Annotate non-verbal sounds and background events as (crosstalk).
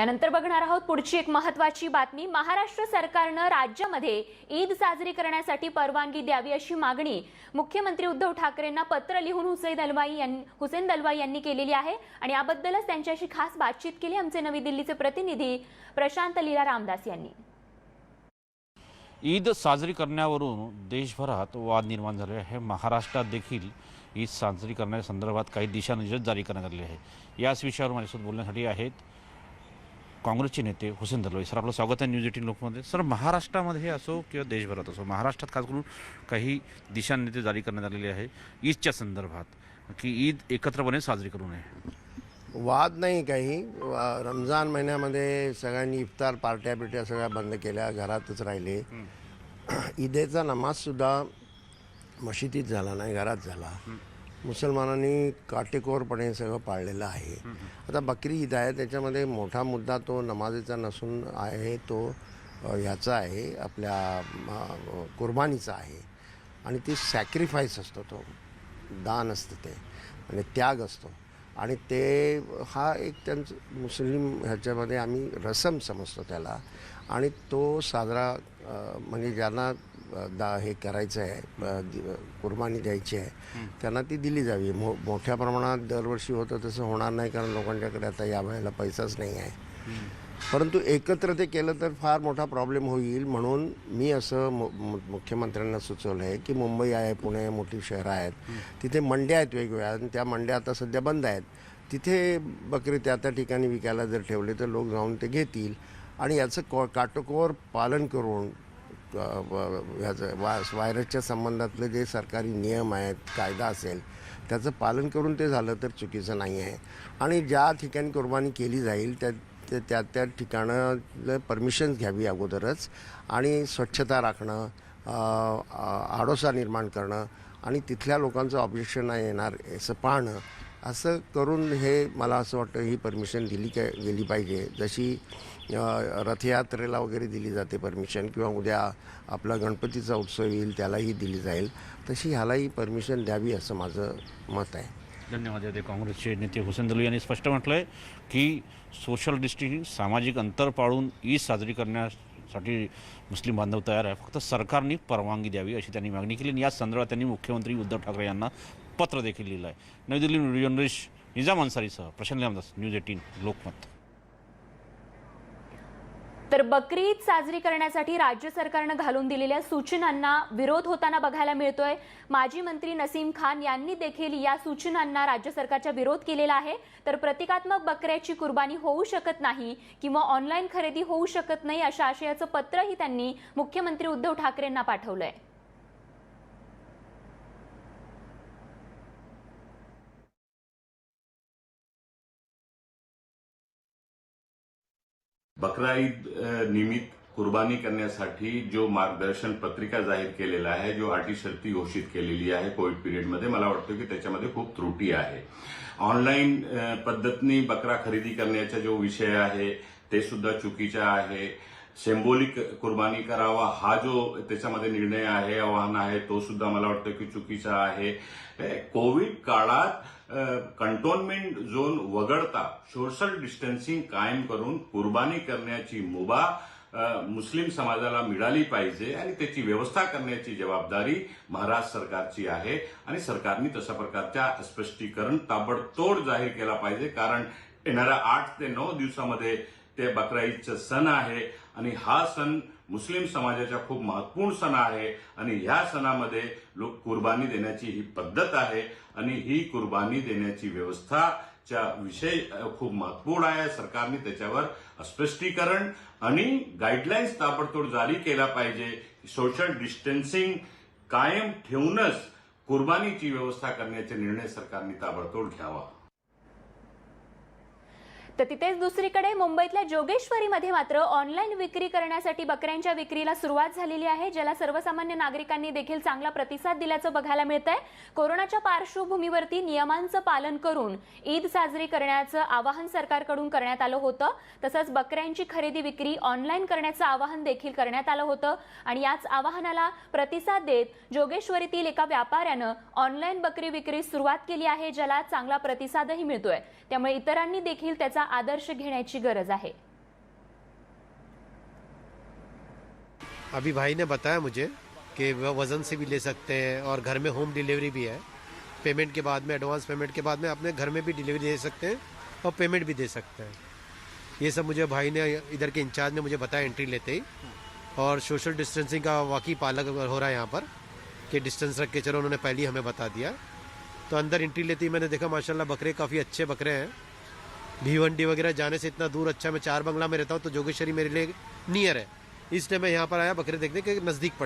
यानंतर बघणार आहोत पुढची एक महत्वाची बातमी. महाराष्ट्र सरकारनं राज्यामध्ये ईद साजरी करण्यासाठी परवानगी द्यावी अशी मागणी मुख्यमंत्री उद्धव ठाकरेंना पत्र लिहून हुसैन दलवाई यांनी हुसेन दलवाई यांनी केलेली आहे आणि याबद्दलच त्यांच्याशी खास बातचीत केली आमचे नवी दिल्लीचे प्रतिनिधी प्रशांत लीला रामदास यांनी. ईद साजरी करण्यावरून देशभरात वाद निर्माण झाले आहे. महाराष्ट्रात देखील ईद साजरी करण्याच्या संदर्भात काही दिशानिर्देश जारी करण्यात आले आहे याच विषयावर माझ्यासोबत बोलण्यासाठी आहेत काँग्रेसचे नेते हुसेन दलवाई सर आपलं स्वागत आहे न्यूज एटीन लोकमध्ये. सर महाराष्ट्रामध्ये असो किंवा देशभरात असो महाराष्ट्रात खास करून काही दिशानिर्देश जारी करण्यात आलेले आहे. ईदच्या संदर्भात की ईद एकत्रपणे साजरी करू नये. वाद नाही काही. रमजान महिन्यामध्ये सगळ्यांनी इफ्तार पार्ट्या बिट्या सगळ्या बंद केल्या घरातच राहिले. (clears throat) ईदेचा नमाजसुद्धा मशिदीत झाला नाही घरात झाला. मुसलमानांनी काटेकोरपणे सगळं पाळलेलं आहे. आता बकरी ईद आहे त्याच्यामध्ये मोठा मुद्दा तो नमाजेचा नसून आहे तो ह्याचा आहे आपल्या कुर्बानीचा आहे. आणि ती सॅक्रिफाईस असतो तो. दान असतं ते. आणि त्याग असतो. आणि ते हा एक त्यांचं मुस्लिम ह्याच्यामध्ये आम्ही रसम समजतो त्याला. आणि तो साजरा म्हणजे ज्यांना दा हे करायचं आहे कुर्बानी द्यायची आहे त्यांना ती दिली जावी. मो मोठ्या प्रमाणात दरवर्षी होतं तसं होणार नाही कारण लोकांच्याकडे आता या वेळेला पैसाच नाही आहे. परंतु एकत्र ते केलं तर फार मोठा प्रॉब्लेम होईल म्हणून मी असं मुख्यमंत्र्यांना सुचवलं आहे की मुंबई आहे पुणे आहे, मोठी शहरं आहेत. तिथे मंड्या आहेत वेगवेगळ्या आणि त्या मंड्या आता सध्या बंद आहेत. तिथे बकरी त्या त्या ठिकाणी विकायला जर ठेवले तर लोक जाऊन ते घेतील आणि याचं को काटकोर पालन करून ह्याचं वा व्हायरसच्या संबंधातले जे सरकारी नियम आहेत कायदा असेल त्याचं पालन करून ते झालं तर चुकीचं नाही आहे. आणि ज्या ठिकाणी कुर्बानी केली जाईल त्या ते त्या त्या ठिकाणं परमिशन्स घ्यावी अगोदरच आणि स्वच्छता राखणं आडोसा निर्माण करणं आणि तिथल्या लोकांचं ऑब्जेक्शन नाही येणार असं पाहणं असं करून हे मला असं वाटतं ही परमिशन दिली काय गेली पाहिजे. जशी रथयात्रेला वगैरे दिली जाते परमिशन किंवा उद्या आपला गणपतीचा उत्सव येईल त्यालाही दिली जाईल. तशी ह्यालाही परमिशन द्यावी असं माझं मत आहे. धन्यवाद येते काँग्रेसचे नेते हुसेन दलू यांनी स्पष्ट म्हटलं आहे की सोशल डिस्टन्सिंग सामाजिक अंतर पाळून ईद साजरी करण्यास साठी मुस्लिम बांधव तयार आहे. फक्त सरकारने परवानगी द्यावी अशी त्यांनी मागणी केली आणि या संदर्भात त्यांनी मुख्यमंत्री उद्धव ठाकरे यांना पत्र देखील लिहिलं आहे नवी दिल्ली व्हिडिओ जर्नलिस्ट निजाम अन्सारीसह प्रशांत रामदास न्यूज एटीन लोकमत. तर बकरी ईद साजरी करण्यासाठी राज्य सरकारनं घालून दिलेल्या सूचनांना विरोध होताना बघायला मिळतोय. माजी मंत्री नसीम खान यांनी देखील या सूचनांना राज्य सरकारचा विरोध केलेला आहे. तर प्रतिकात्मक बकऱ्याची कुर्बानी होऊ शकत नाही किंवा ऑनलाईन खरेदी होऊ शकत नाही अशा आशयाचं पत्रही त्यांनी मुख्यमंत्री उद्धव ठाकरेंना पाठवलंय. बकरा ईद निमित्त कुर्बानी करण्यासाठी जो मार्गदर्शन पत्रिका जाहीर केलेला आहे जो अटी शर्ती घोषित केलेली आहे कोविड पिरियडमध्ये मला वाटतं की त्याच्यामध्ये खूप त्रुटी आहे. ऑनलाईन पद्धतीने बकरा खरेदी करण्याचा जो विषय आहे ते सुद्धा चुकीचा आहे. सिम्बॉलिक कुर्बानी करावा हा जो त्याच्यामध्ये निर्णय आहे आव्हान आहे तो सुद्धा मला वाटतं की चुकीचा आहे. कोविड काळात कंटोनमेंट झोन वगळता सोशल डिस्टन्सिंग कायम करून कुर्बानी करण्याची मुभा मुस्लिम समाजाला मिळाली पाहिजे आणि त्याची व्यवस्था करण्याची जबाबदारी महाराष्ट्र सरकारची आहे. आणि सरकारने तशा प्रकारच्या स्पष्टीकरण ताबडतोड जाहीर केला पाहिजे कारण येणाऱ्या आठ ते नऊ दिवसामध्ये ते बकरा ईदचं सण आहे. आणि हा सण मुस्लिम समाजाचा खूप महत्त्वपूर्ण सण आहे. आणि ह्या सणामध्ये लोक कुर्बानी देण्याची ही पद्धत आहे. आणि ही कुर्बानी देण्याची व्यवस्थाचा विषय खूप महत्त्वपूर्ण आहे. सरकारने त्याच्यावर स्पष्टीकरण आणि गाईडलाईन्स ताबडतोड जारी केला पाहिजे. सोशल डिस्टन्सिंग कायम ठेवूनच कुर्बानीची व्यवस्था करण्याचे निर्णय सरकारने ताबडतोड घ्यावा. तर तिथेच दुसरीकडे मुंबईतल्या जोगेश्वरीमध्ये मात्र ऑनलाईन विक्री करण्यासाठी बकऱ्यांच्या विक्रीला सुरुवात झालेली आहे ज्याला सर्वसामान्य नागरिकांनी देखील चांगला प्रतिसाद दिल्याचं बघायला मिळत आहे कोरोनाच्या पार्श्वभूमीवरती नियमांचं पालन करून ईद साजरी करण्याचं आवाहन सरकारकडून करण्यात आलं होतं. तसंच बकऱ्यांची खरेदी विक्री ऑनलाईन करण्याचं आवाहन देखील करण्यात आलं होतं. आणि याच आवाहनाला प्रतिसाद देत जोगेश्वरीतील एका व्यापाऱ्यानं ऑनलाईन बकरी विक्री सुरुवात केली आहे ज्याला चांगला प्रतिसादही मिळतोय. त्यामुळे इतरांनी देखील त्याचा आदर्श घेण्याची गरज आहे. अभी भाई ने बताया मुझे कि वज़न से भी ले सकते हैं और घर में होम डिलीवरी भी है। पेमेंट के बाद में एडवांस पेमेंट के बाद में अपने घर में भी डिलीवरी दे सकते हैं और पेमेंट भी दे सकते हैं। ये सब मुझे भाई ने इधर के इंचार्ज ने मुझे बताया एंट्री लेते ही। और सोशल डिस्टेंसिंग का वाकई पालन हो रहा है यहाँ पर कि डिस्टेंस रख के चलो उन्होंने पहले ही हमें बता दिया। तो अंदर एंट्री लेते ही मैंने देखा माशाल्लाह बकरे काफ़ी अच्छे बकरे हैं। भिवंडी वगैरह जाने से इतना दूर अच्छा मैं चार बंगला में रहता हूँ तो जोगेश्वरी मेरे लिए नियर है। इसलिए मैं यहाँ पर आया बकरे देखने के नज़दीक पड़